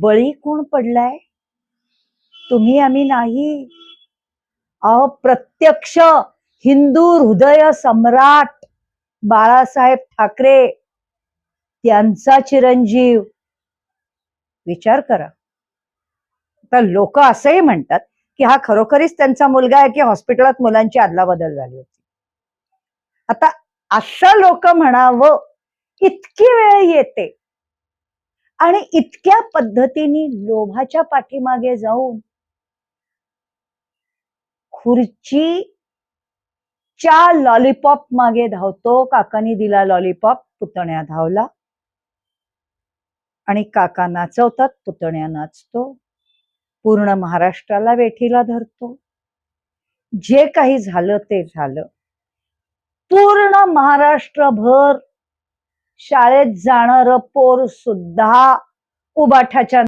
बळी कोण पडलाय? तुम्ही आम्ही नाही. अहो प्रत्यक्ष हिंदू हृदय सम्राट बाळासाहेब ठाकरे त्यांचा चिरंजीव. विचार करा. तर लोक असंही म्हणतात की हा खरोखरीच त्यांचा मुलगा आहे की हॉस्पिटलात मुलांची अदलाबदल झाली होती. आता असं लोक म्हणावं इतकी वेळ येते. आणि इतक्या पद्धतीने लोभाच्या पाठीमागे जाऊन खुर्ची च्या लॉलीपॉप मागे धावतो. काकानी दिला लॉलीपॉप पुतण्या धावला. आणि काका नाचवतात पुतण्या नाचतो. पूर्ण महाराष्ट्राला वेठीला धरतो. जे काही झालं ते झालं. पूर्ण महाराष्ट्रभर शाळेत जाणार पोर सुद्धा उबाठाच्या